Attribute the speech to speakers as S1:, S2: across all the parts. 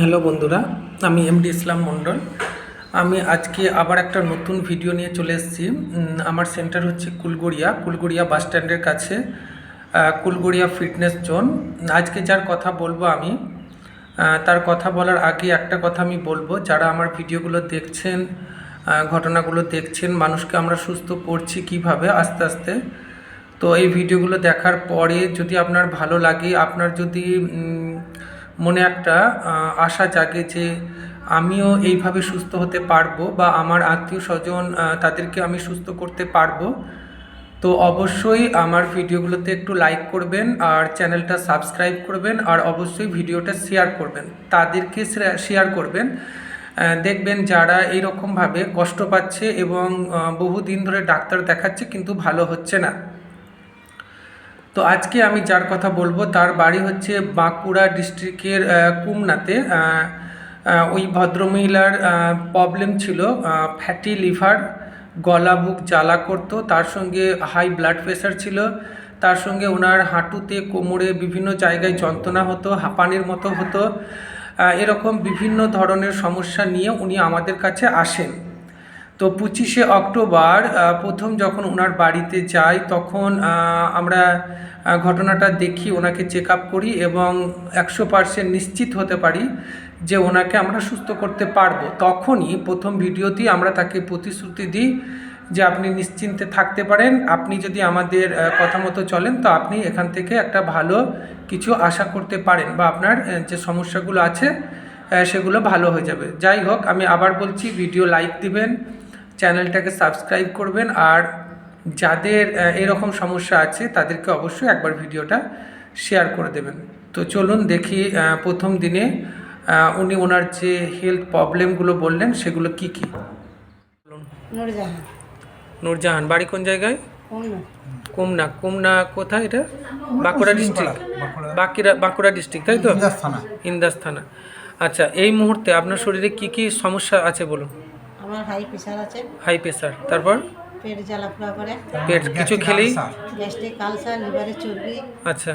S1: Hello বন্ধুরা, আমি MD ইসলাম মণ্ডল। আমি আজকে আবার একটা নতুন ভিডিও নিয়ে চলে এসেছি। আমার সেন্টার হচ্ছে কুলগড়িয়া কুলগড়িয়া বাস স্ট্যান্ডের কাছে কুলগড়িয়া ফিটনেস জোন। আজকে যার কথা বলব আমি তার কথা বলার আগে একটা কথা আমি বলব। যারা আমার ভিডিওগুলো দেখছেন ঘটনাগুলো দেখছেন, মানুষকে আমরা সুস্থ করছি কীভাবে, আস্তে আস্তে, তো এই ভিডিওগুলো দেখার পরে যদি আপনার ভালো লাগে, আপনার যদি মনে একটা আশা জাগে যে আমিও এইভাবে সুস্থ হতে পারব বা আমার আত্মীয় স্বজন তাদেরকে আমি সুস্থ করতে পারব। তো অবশ্যই আমার ভিডিওগুলোতে একটু লাইক করবেন আর চ্যানেলটা সাবস্ক্রাইব করবেন আর অবশ্যই ভিডিওটা শেয়ার করবেন। তাদেরকে শেয়ার করবেন। দেখবেন যারা এইরকমভাবে কষ্ট পাচ্ছে এবং বহুদিন ধরে ডাক্তার দেখাচ্ছে কিন্তু ভালো হচ্ছে না। তো আজকে আমি যার কথা বলব, তার বাড়ি হচ্ছে বাঁকুড়া ডিস্ট্রিক্টের কুমনাতে। ওই ভদ্রমহিলার প্রবলেম ছিল। ফ্যাটি লিভার গলা বুক জ্বালা করতো। তার সঙ্গে হাই ব্লাড প্রেশার ছিল। তার সঙ্গে ওনার হাঁটুতে, কোমরে বিভিন্ন জায়গায় যন্ত্রণা হতো, হাঁপানির মতো হতো। এরকম বিভিন্ন ধরনের সমস্যা নিয়ে উনি আমাদের কাছে আসেন। তো পঁচিশে অক্টোবর প্রথম যখন ওনার বাড়িতে যাই, তখন আমরা ঘটনাটা দেখি, ওনাকে চেক আপ করি এবং একশো পার্সেন্ট নিশ্চিত হতে পারি যে ওনাকে আমরা সুস্থ করতে পারব। তখনই প্রথম ভিডিওতেই আমরা তাকে প্রতিশ্রুতি দিই যে আপনি নিশ্চিন্তে থাকতে পারেন। আপনি যদি আমাদের কথা মতো চলেন, তো আপনি এখান থেকে একটা ভালো কিছু আশা করতে পারেন বা আপনার যে সমস্যাগুলো আছে সেগুলো ভালো হয়ে যাবে। যাই হোক, আমি আবার বলছি, ভিডিও লাইক দিবেন। চ্যানেলটাকে সাবস্ক্রাইব করবেন আর যাদের এরকম সমস্যা আছে তাদেরকে অবশ্যই একবার ভিডিওটা শেয়ার করে দেবেন। তো চলুন দেখি প্রথম দিনে উনি ওনার যে হেলথ প্রবলেমগুলো বললেন সেগুলো কি কি?
S2: নুরজাহান।
S1: নূরজাহান বাড়ি কোন জায়গায়? কুমনা। কুমনা কোথায় এটা? বাঁকুড়া ডিস্ট্রিক্ট বাঁকুড়া। বাঁকুড়া ডিস্ট্রিক্ট তাই তো?
S3: ইন্দাস থানা।
S1: আচ্ছা এই মুহূর্তে আপনার শরীরে কি কি সমস্যা আছে বলুন।
S2: আমার হাই প্রেশার আছে।
S1: হাই প্রেশার তারপর?
S2: পেট জ্বালাপোড়া করে।
S1: পেট কিছু খেলেই?
S2: গ্যাস্ট্রিক কালসার লিভারে চর্বি।
S1: আচ্ছা।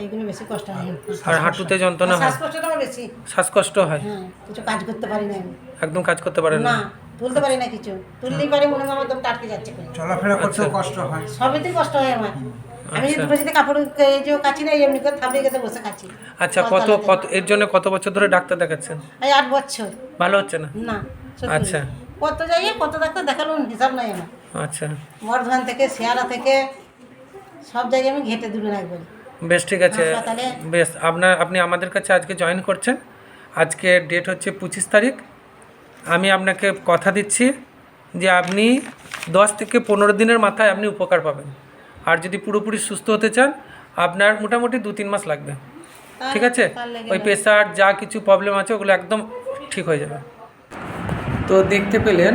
S2: এইগুলো বেশি কষ্ট হয়।
S1: আর হাঁটুতে যন্ত্রণা হয়?
S2: শ্বাসকষ্টটা বেশি।
S1: শ্বাসকষ্ট হয়?
S2: হ্যাঁ কিছু কাজ করতে পারি না
S1: একদম কাজ করতে পারেন না?
S2: তুলতে পারি না কিছু। তুলতেই পারি মনে হয় আমার দম টাটকে যাচ্ছে
S3: চলাফেরা করতেও
S1: আচ্ছা।
S3: কষ্ট হয়।
S2: সবেতেই কষ্ট হয় আমার। আমি
S1: আচ্ছা।
S2: যদি কাপড় যে কাছি না এমনি করে থাবড়ে গেছে বসে খাচ্ছি
S1: আচ্ছা কত কত এর জন্য কত বছর ধরে ডাক্তার দেখাচ্ছেন?
S2: এই আট বছর।
S1: ভালো হচ্ছে না?
S2: না।
S1: আচ্ছা।
S2: কত জায়গায় কত ডাক্তার দেখাল হিসাব নাই আমার।
S1: আচ্ছা।
S2: বর্ধমান থেকে শিয়ারা থেকে সব জায়গায় আমি ঘেটে একবার।
S1: বেশ ঠিক আছে। বেশ আপনার আপনি আমাদের কাছে আজকে জয়েন করছেন। আজকে ডেট হচ্ছে পঁচিশ তারিখ। আমি আপনাকে কথা দিচ্ছি যে আপনি দশ থেকে পনেরো দিনের মাথায় আপনি উপকার পাবেন। আর যদি পুরোপুরি সুস্থ হতে চান আপনার মোটামুটি দু তিন মাস লাগবে। ঠিক আছে? ওই প্রেশার যা কিছু প্রবলেম আছে ওগুলো একদম ঠিক হয়ে যাবে। তো দেখতে পেলেন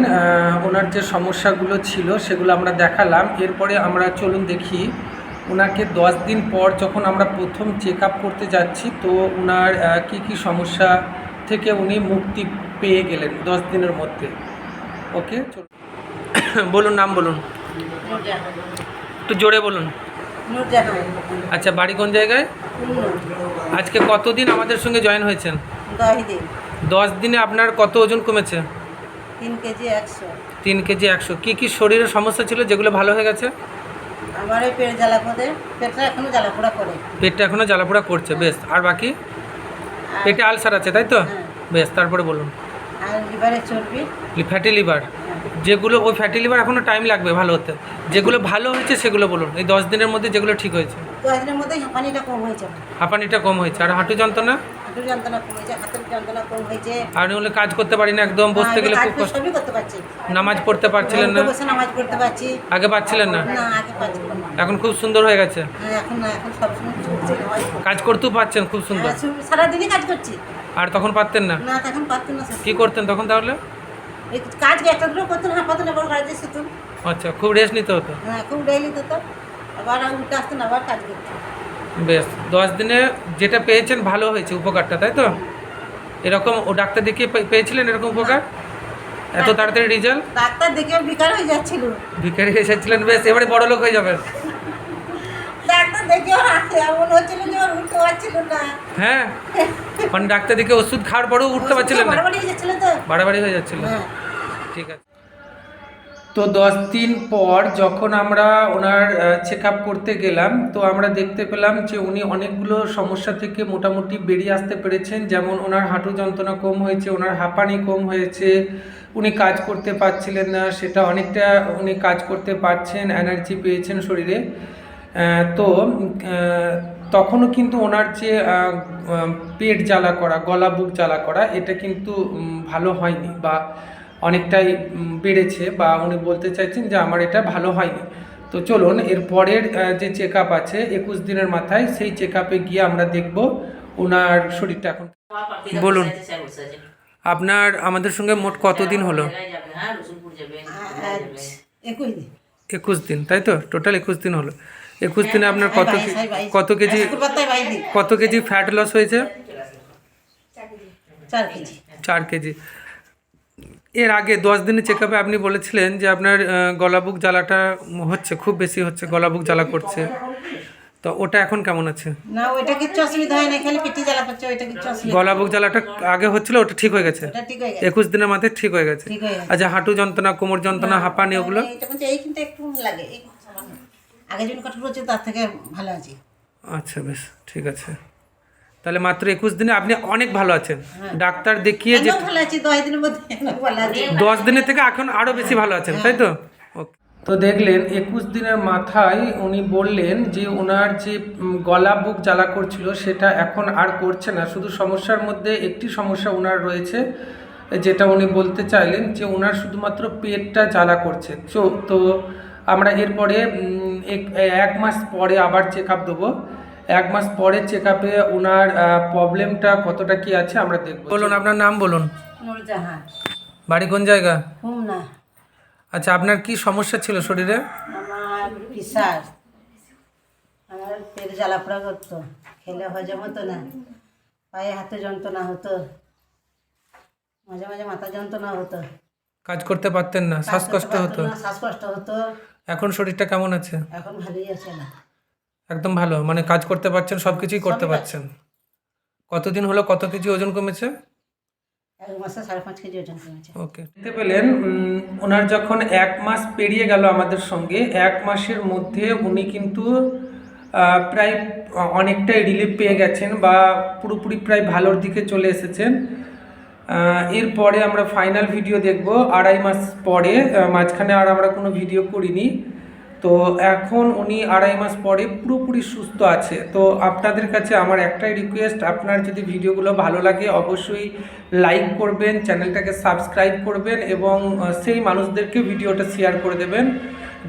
S1: ওনার যে সমস্যাগুলো ছিল সেগুলো আমরা দেখালাম। এরপরে আমরা চলুন দেখি ওনাকে দশ দিন পর যখন আমরা প্রথম চেক আপ করতে যাচ্ছি তো ওনার কি কি সমস্যা থেকে উনি মুক্তি পেয়ে গেলেন দশ দিনের মধ্যে। ওকে বলুন নাম বলুন। একটু জোরে বলুন। আচ্ছা বাড়ি কোন জায়গায়? আজকে কতদিন আমাদের সঙ্গে জয়েন হয়েছেন?
S2: দশ দিনে
S1: আপনার কত ওজন কমেছে?
S2: তিন কেজি একশো।
S1: তিন কেজি একশো। কী কী শরীরের সমস্যা ছিল যেগুলো ভালো হয়ে গেছে?
S2: আমার এই পেট জ্বালা করে পেটটা এখনও জ্বালাপোড়া করে।
S1: পেটটা এখনও জ্বালাপোড়া করছে বেশ। আর বাকি? পেটে আলসার আছে তাই তো?
S2: হ্যাঁ।
S1: বেশ তারপরে বলুন।
S2: আর লিভারে চর্বি।
S1: Fatty liver. যেগুলো ওই ফ্যাটি লিভার এখনও টাইম লাগবে ভালো হতে। যেগুলো ভালো হয়েছে সেগুলো বলুন। এই দশ দিনের মধ্যে যেগুলো ঠিক হয়েছে।
S2: দশ দিনের মধ্যে পানিটা কম হয়েছে।
S1: হাঁপানিটা কম হয়েছে। আর হাঁটু যন্ত্রণা?
S2: হাঁটুর যন্ত্রণা কম হয়েছে হাতের যন্ত্রণা কম হয়েছে।
S1: আর হলে কাজ করতে পারি না একদম বসতে গেলে খুব কষ্ট।
S2: করতে পারছি।
S1: নামাজ পড়তে পারছিলেন না?
S2: বসে নামাজ পড়তে পারছি।
S1: আগে পাচ্ছিলেন না?
S2: না আগে পারছি
S1: এখন খুব সুন্দর হয়ে গেছে?
S2: হ্যাঁ, এখন এখন সবসময় চলছে
S1: কাজ করতেও পারছেন খুব সুন্দর?
S2: হ্যাঁ, সু- সারাদিনই কাজ করছি।
S1: আর তখন পারতেন না?
S2: না তখন পারতো না
S1: কি করতেন তখন তাহলে?
S2: এই কাজ একটা দুটো করতো না হাঁপাতো না বড় গাড়িতে শুতুন
S1: আচ্ছা খুব রেস্ট নিতে হতো?
S2: হ্যাঁ খুব ডেইলি তো আবার উঠে আসতেন আবার কাজ করতো
S1: বেশ দশ দিনে যেটা পেয়েছেন ভালো হয়েছে উপকারটা তাই তো? এরকম ও ডাক্তার দেখিয়ে পেয়েছিলেন এরকম উপকার? এত তাড়াতাড়ি রেজাল্ট
S2: ডাক্তার দেখে বিকার হয়ে যাচ্ছিল।
S1: ভিখারি এসেছিলেন বেশ এবারে বড় লোক হয়ে যাবেন।
S2: ডাক্তার দেখে এমন হচ্ছিল যে ওর উঠতে পারছিল না।
S1: হ্যাঁ? মানে ডাক্তার দিকে ওষুধ খাওয়ার পরেও উঠতে পারছিলেন না?
S2: বাড়াবাড়ি হয়ে যাচ্ছিল তো।
S1: বাড়াবাড়ি হয়ে যাচ্ছিল। ঠিক আছে। তো দশ দিন পর যখন আমরা ওনার চেক আপ করতে গেলাম তো আমরা দেখতে পেলাম যে উনি অনেকগুলো সমস্যা থেকে মোটামুটি বেরিয়ে আসতে পেরেছেন। যেমন ওনার হাঁটু যন্ত্রণা কম হয়েছে ওনার হাঁপানি কম হয়েছে উনি কাজ করতে পারছিলেন না সেটা অনেকটা উনি কাজ করতে পারছেন এনার্জি পেয়েছেন শরীরে। তো তখনও কিন্তু ওনার যে পেট জ্বালা করা গলা বুক জ্বালা করা এটা কিন্তু ভালো হয়নি বা অনেকটাই বেড়েছে বা উনি বলতে চাইছেন যে আমার এটা ভালো হয়নি। তো চলুন এর পরের যে চেক আছে একুশ দিনের মাথায় সেই চেক আপে গিয়ে আমরা দেখব ওনার শরীরটা এখন বলুন। আপনার আমাদের সঙ্গে মোট কতদিন হলো?
S3: হ্যাঁ
S2: দিন।
S1: একুশ দিন তাই তো? টোটাল একুশ দিন হলো। একুশ দিনে আপনার কত
S2: বাইশ,
S1: কে-
S2: হয় বাইশ।
S1: কত কেজি
S2: দিন।
S1: কত কেজি ফ্যাট লস হয়েছে?
S2: চার কেজি।
S1: এর আগে দশ দিনের চেক আপে আপনি বলেছিলেন যে আপনার আহ, গলা বুক জ্বালাটা হচ্ছে খুব বেশি হচ্ছে গলা বুক জ্বালা করছে। তো ওটা এখন কেমন আছে?
S2: না ওইটা কিচ্ছু অসুবিধা হয় না খালি জ্বালা করছে ওইটা কিচ্ছু অসুবিধা
S1: গলা বুক জ্বালাটা আগে হচ্ছিল ওটা ঠিক হয়ে গেছে।
S2: ওটা হয়ে
S1: একুশ দিনের মাথায় ঠিক হয়ে গেছে।
S2: হয়ে
S1: আচ্ছা হাঁটু যন্ত্রণা কোমর যন্ত্রণা হাঁপানি ওগুলো?
S2: এইখানটা একটু লাগে। আগে যখন কঠোর হচ্ছে তার থেকে ভালো আছি।
S1: আচ্ছা বেশ ঠিক আছে। তাহলে মাত্র একুশ দিনে আপনি অনেক ভালো আছেন। ডাক্তার দেখিয়ে যে
S2: ভালো আছি দশ দিনের মধ্যে ভালো আছি।
S1: দশ দিনের থেকে এখন আরও বেশি ভালো আছেন তাই তো? তো দেখলেন একুশ দিনের মাথায় উনি বললেন যে ওনার যে গলা বুক জ্বালা করছিল সেটা এখন আর করছে না। শুধু সমস্যার মধ্যে একটি সমস্যা ওনার রয়েছে যেটা উনি বলতে চাইলেন যে ওনার শুধুমাত্র পেটটা জ্বালা করছে। তো তো আমরা এরপরে এক- এক মাস পরে আবার চেক আপ দেবো। এক মাস পরে চেক আপে ওনার প্রবলেমটা কতটা কি আছে আমরা দেখব। বলুন আপনার নাম বলুন।
S2: নুরজাহান
S1: বাড়ি কোন জায়গা? আচ্ছা আপনার কি সমস্যা ছিল শরীরে?
S2: আমার পিসার আমার পেট জ্বালাপোড়া করতো। খেলে হজম হতো না। পায়ে হাতে যন্ত্রণা হতো। মাঝে মাঝে মাথা যন্ত্রণা হতো।
S1: কাজ করতে পারতেন না শ্বাসকষ্ট হতো।
S2: শ্বাসকষ্ট হতো।
S1: এখন শরীরটা কেমন আছে?
S2: এখন ভালোই আছে না।
S1: একদম ভালো মানে কাজ করতে পারছেন সব কিছুই করতে পারছেন। কতদিন হলো কত কেজি ওজন কমেছে? ওকে দেখতে পেলেন ওনার যখন এক মাস পেরিয়ে গেল আমাদের সঙ্গে এক মাসের মধ্যে উনি কিন্তু প্রায় অনেকটাই রিলিফ পেয়ে গেছেন বা পুরোপুরি প্রায় ভালোর দিকে চলে এসেছেন। এরপরে আমরা ফাইনাল ভিডিও দেখব, আড়াই মাস পরে মাঝখানে আর আমরা কোনো ভিডিও করিনি। তো এখন উনি আড়াই মাস পরে পুরোপুরি সুস্থ আছে। তো আপনাদের কাছে আমার একটাই রিকোয়েস্ট আপনার যদি ভিডিওগুলো ভালো লাগে অবশ্যই লাইক করবেন চ্যানেলটাকে সাবস্ক্রাইব করবেন এবং সেই মানুষদেরকে ভিডিওটা শেয়ার করে দেবেন,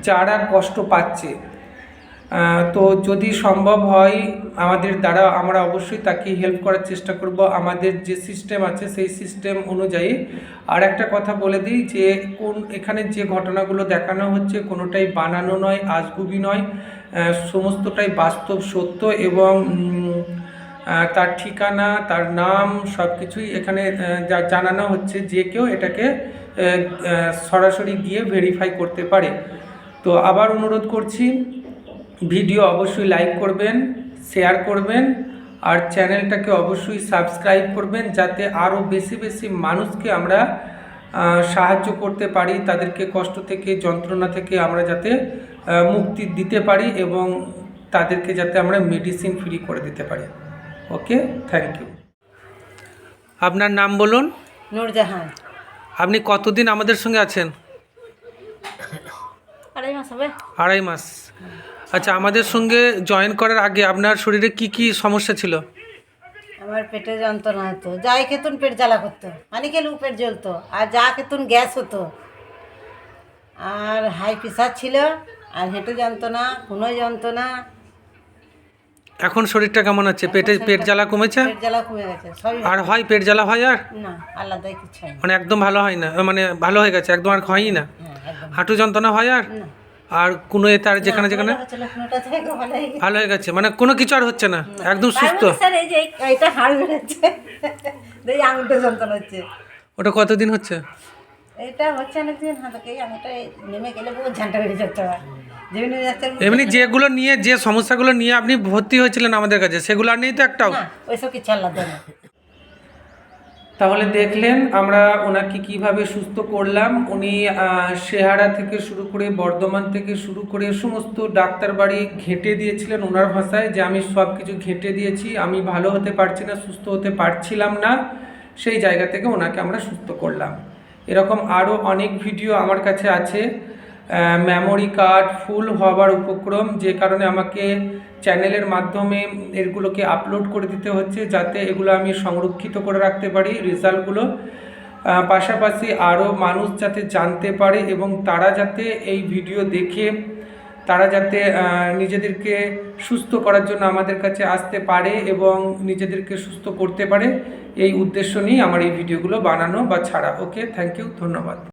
S1: যারা কষ্ট পাচ্ছে। তো যদি সম্ভব হয়, আমাদের দ্বারা আমরা অবশ্যই তাকে হেল্প করার চেষ্টা করব। আমাদের যে সিস্টেম আছে, সেই সিস্টেম অনুযায়ী আর একটা কথা বলে দিই যে, কোন, এখানে যে ঘটনাগুলো দেখানো হচ্ছে, কোনোটাই বানানো নয়, আজগুবি নয় সমস্তটাই বাস্তব সত্য এবং তার ঠিকানা, তার নাম সব কিছুই এখানে জানানো হচ্ছে যে কেউ এটাকে সরাসরি গিয়ে ভেরিফাই করতে পারে। তো আবার অনুরোধ করছি ভিডিও অবশ্যই লাইক করবেন শেয়ার করবেন আর চ্যানেলটাকে অবশ্যই সাবস্ক্রাইব করবেন যাতে আরও বেশি বেশি মানুষকে আমরা সাহায্য করতে পারি তাদেরকে কষ্ট থেকে যন্ত্রণা থেকে আমরা যাতে মুক্তি দিতে পারি এবং তাদেরকে যাতে আমরা মেডিসিন ফ্রি করে দিতে পারি। ওকে? থ্যাংক ইউ আপনার নাম বলুন।
S2: নুরজাহান।
S1: আপনি কতদিন আমাদের সঙ্গে আছেন?
S2: আড়াই মাস হবে।
S1: আড়াই মাস। আচ্ছা আমাদের সঙ্গে জয়েন করার আগে আপনার শরীরে কি কি সমস্যা ছিল?
S2: আমার পেটে যন্ত্রণা হতো। যাই খেতুন পেট জ্বালা করতো। পানি খেলেও পেট জ্বলতো। আর যা খেতুন গ্যাস হতো। আর হাই প্রেশার ছিল। আর হেঁটে যন্ত্রণা কোনো যন্ত্রণা।
S1: এখন শরীরটা কেমন আছে? পেটে পেট জ্বালা কমেছে?
S2: পেট জ্বালা কমে গেছে। সবই
S1: আর হয় পেট জ্বালা হয় আর?
S2: না আলাদাই কিছু হয়
S1: মানে একদম ভালো হয় না। মানে ভালো হয়ে গেছে একদম আর হয়ই না।
S2: হ্যাঁ।
S1: হাঁটু যন্ত্রণা হয় আর? আর কোনো এতে আর যেখানে যেখানে?
S2: ভালো হয়ে গেছে।
S1: মানে কোনো কিছু আর হচ্ছে না। একদম সুস্থ।
S2: তার হচ্ছে।
S1: ওটা কতদিন হচ্ছে?
S2: এটা হচ্ছে অনেকদিন হাতে আঙুলটা নেমে গেলে বহু ঝান্টা বেড়ে যেতে যেমনি যাচ্ছে
S1: এমনি যেগুলো নিয়ে যে সমস্যাগুলো নিয়ে আপনি ভর্তি হয়েছিলেন আমাদের কাছে সেগুলো আর নেই তো একটাও?
S2: ওইসব কিছু আল্লাহ না।
S1: তাহলে দেখলেন আমরা ওনাকে কীভাবে সুস্থ করলাম। উনি সেহারা থেকে শুরু করে বর্ধমান থেকে শুরু করে সমস্ত ডাক্তার বাড়ি ঘেঁটে দিয়েছিলেন ওনার ভাষায় যে আমি সব কিছু ঘেঁটে দিয়েছি, আমি ভালো হতে পারছি না, সুস্থ হতে পারছিলাম না, সেই জায়গা থেকে ওনাকে আমরা সুস্থ করলাম। এরকম আরও অনেক ভিডিও আমার কাছে আছে। মেমোরি কার্ড ফুল হবার উপক্রম, যে কারণে আমাকে চ্যানেলের মাধ্যমে এগুলোকে আপলোড করে দিতে হচ্ছে যাতে এগুলো আমি সংরক্ষিত করে রাখতে পারি রেজাল্টগুলো। পাশাপাশি আরও মানুষ যাতে জানতে পারে এবং তারা যাতে এই ভিডিও দেখে, তারা যাতে নিজেদেরকে সুস্থ করার জন্য আমাদের কাছে আসতে পারে এবং নিজেদেরকে সুস্থ করতে পারে, এই উদ্দেশ্য নিয়ে আমার এই ভিডিওগুলো বানানো বা ছাড়া। ওকে থ্যাংক ইউ ধন্যবাদ।